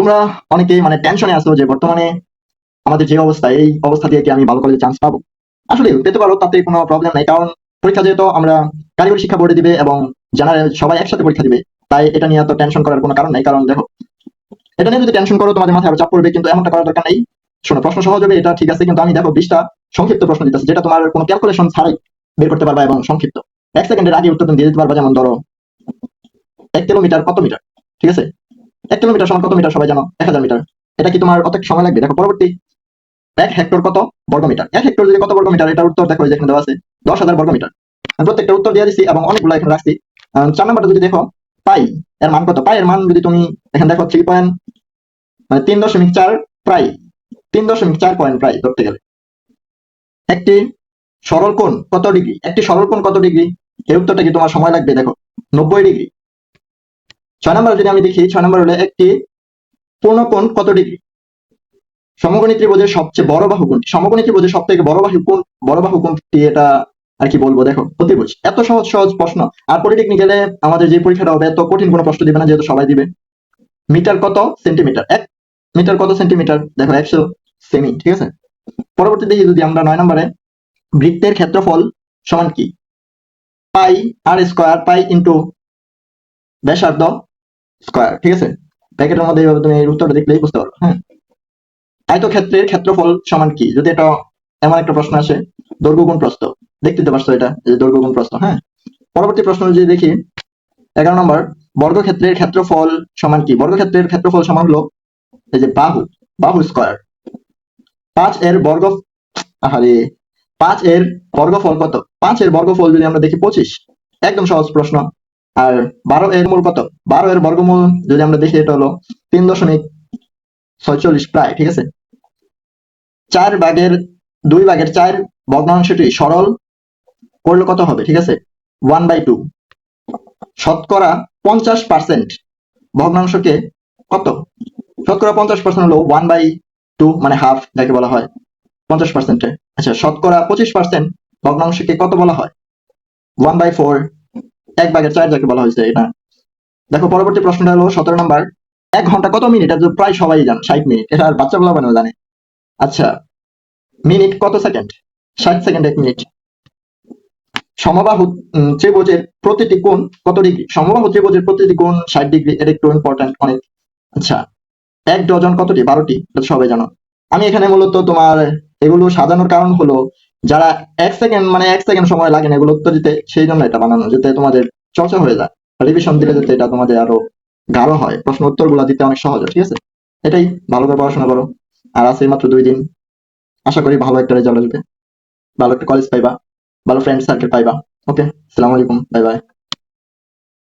তোমরা অনেকেই মানে টেনশনে আছো যে বর্তমানে আমাদের যে অবস্থা, এই অবস্থা দিয়ে কি আমি ভালো কলেজে চান্স পাবো? আসলে পেতে পারো, তাতে কোনো প্রবলেম নাই। কারণ পরীক্ষা যেহেতু আমরা কারিগরি শিক্ষা বোর্ডে দিবে এবং জেনারেল সবাই একসাথে পরীক্ষা দিবে, তাই এটা নিয়ে তো টেনশন করার কোনো কারণ নাই। কারণ দেখো, এটা নিয়ে যদি টেনশন করো, তোমাদের মাথায় আরও চাপ পড়বে, কিন্তু এমনটা করার দরকার নেই। শোনো, প্রশ্ন সহজ হবে, এটা ঠিক আছে, কিন্তু আমি দেখো বিশটা সংক্ষিপ্ত প্রশ্ন দিতেছি, যেটা তোমার কোনো ক্যালকুলেশন ছাড়াই বের করতে পারবা এবং সংক্ষিপ্ত। এক সেকেন্ডের আগে উত্তর দিয়ে দিতে পারবা, যেমন ধরো, এক কিলোমিটার কত মিটার ঠিক আছে? এক কিলোমিটার সমান কত মিটার, সবাই জানো? এক হাজার মিটার। এটা কি তোমার অত সময় লাগবে? দেখো, পরবর্তী। এক হেক্টর কত বর্গ মিটার এক হেক্টর যদি কত বর্গমিটার, এটার উত্তর দেখো, এই এখানে দেওয়া আছে, দশ হাজার বর্গমিটার। আমি প্রত্যেকটা উত্তর দিয়ে দিচ্ছি এবং অনেকগুলো এখানে রাখছি। চার নাম্বারটা যদি দেখো, পাই এর মান কত? পাই এর মান যদি তুমি এখানে দেখো থ্রি পয়েন্ট মানে তিন দশমিক চার প্রায়, তিন দশমিক চার পয়েন্ট প্রায় ধরতে গেলে। একটি সরল কোণ কত ডিগ্রি? একটি সরল কোণ কত ডিগ্রি? এর উত্তরটা কি তোমার সময় লাগবে? দেখো, নব্বই ডিগ্রি। ছয় নম্বর যদি আমি দেখি, ছয় নম্বর হলে একটি পূর্ণকোণ কত ডিগ্রি? সমকোণী ত্রিভুজের সবচেয়ে বড় বাহু কোনটি? সমকোণী ত্রিভুজের সব থেকে বড় বাহু কোন, বড় বাহু কোনটি এটা আর কি বলব? দেখো, অতিভুজ। এত সহজ সহজ প্রশ্ন। আর পলিটেকনিক্যালে আমাদের যে পরীক্ষাটা হবে, এত কঠিন কোনো প্রশ্ন দিবে না, যেহেতু সবাই দিবে। মিটার কত সেন্টিমিটার? এক মিটার কত সেন্টিমিটার? দেখো, একশো সেমি, ঠিক আছে? পরবর্তী যদি আমরা নয় নম্বরে, বৃত্তের ক্ষেত্রফল সমান কি? Pi R square, pi into ব্যাসার্ধ স্কোয়ার, ঠিক আছে? ব্র্যাকেটের মধ্যে এইভাবে তুমি উত্তরটা দেখলেই বুঝতে পারবে হ্যাঁ আয়তক্ষেত্রের ক্ষেত্রফল সমান কি? যদি এটা এমন একটা প্রশ্ন আসে, দৈর্ঘ্য গুণ প্রস্থ। দেখতে তো পারছ এটা যে দৈর্ঘ্য গুণ প্রস্থ হ্যাঁ? পরবর্তী প্রশ্ন যদি দেখি, এগারো নম্বর, বর্গক্ষেত্রের ক্ষেত্রফল সমান কি? বর্গক্ষেত্রের ক্ষেত্রফল সমান হলো, এই যে বাহু বাহু স্কোয়ার। পাঁচ এর বর্গ, আহারে, পাঁচ এর বর্গফল কত? পাঁচ এর বর্গফল যদি আমরা দেখি, পঁচিশ। একদম সহজ প্রশ্ন। আর বারো এর মূল কত? বারো এর বর্গমূল যদি আমরা দেখি, এটা হলো তিন দশমিক ছয়চল্লিশ প্রায়, ঠিক আছে? চার ভাগের, দুই ভাগের চার ভগ্নাংশটি সরল করলে কত হবে, ঠিক আছে? ওয়ান বাই টু শতকরা পঞ্চাশ পার্সেন্ট ভগ্নাংশকে কত? শতকরা পঞ্চাশ পার্সেন্ট হলো ওয়ান বাই টু মানে হাফ যাকে বলা হয় পঞ্চাশ পার্সেন্টে আচ্ছা শতকরা পঁচিশ পার্সেন্ট ভগ্নাংশকে কত বলা হয়? ওয়ান বাই ফোর এক ভাগের চার যাকে বলা হয়েছে এটা। দেখো, পরবর্তী প্রশ্নটা হলো, সতেরো নম্বর, এক ঘণ্টা কত মিনিট? এটা প্রায় সবাই জানে, ষাট মিনিট। এটা আর বাচ্চা বলা বানানো জানে। আচ্ছা মিনিট কত সেকেন্ড? ষাট সেকেন্ড, এক মিনিট। সমবাহু ত্রিভুজের প্রতিটি কোণ কত ডিগ্রি? সমবাহু ত্রিভুজের প্রতিটি কোণ ষাট ডিগ্রি, এটা একটু ইম্পর্টেন্ট অনেক। আচ্ছা এক ডজন কতটি? বারোটি সবাই জানো। আমি এখানে মূলত তোমার এগুলো সাজানোর কারণ হলো যারা এক সেকেন্ড মানে এক সেকেন্ড সময় লাগে না এগুলো উত্তর দিতে, সেই জন্য এটা বানানো, যাতে তোমাদের চর্চা হয়ে যায়। রিভিশন দিলে যাতে এটা তোমাদের আরও গাঢ় হয়। প্রশ্ন উত্তরগুলা দিতে অনেক সহজ ঠিক আছে? এটাই, ভালো করে পড়াশোনা করো। আর আছে মাত্র দুই দিন। আশা করি ভালো একটা রেজাল্ট আসবে। ভালো একটা কলেজ পাইবা। ভালো ফ্রেন্ড সার্কেল পাইবা। ওকে আসসালামু আলাইকুম বাই বাই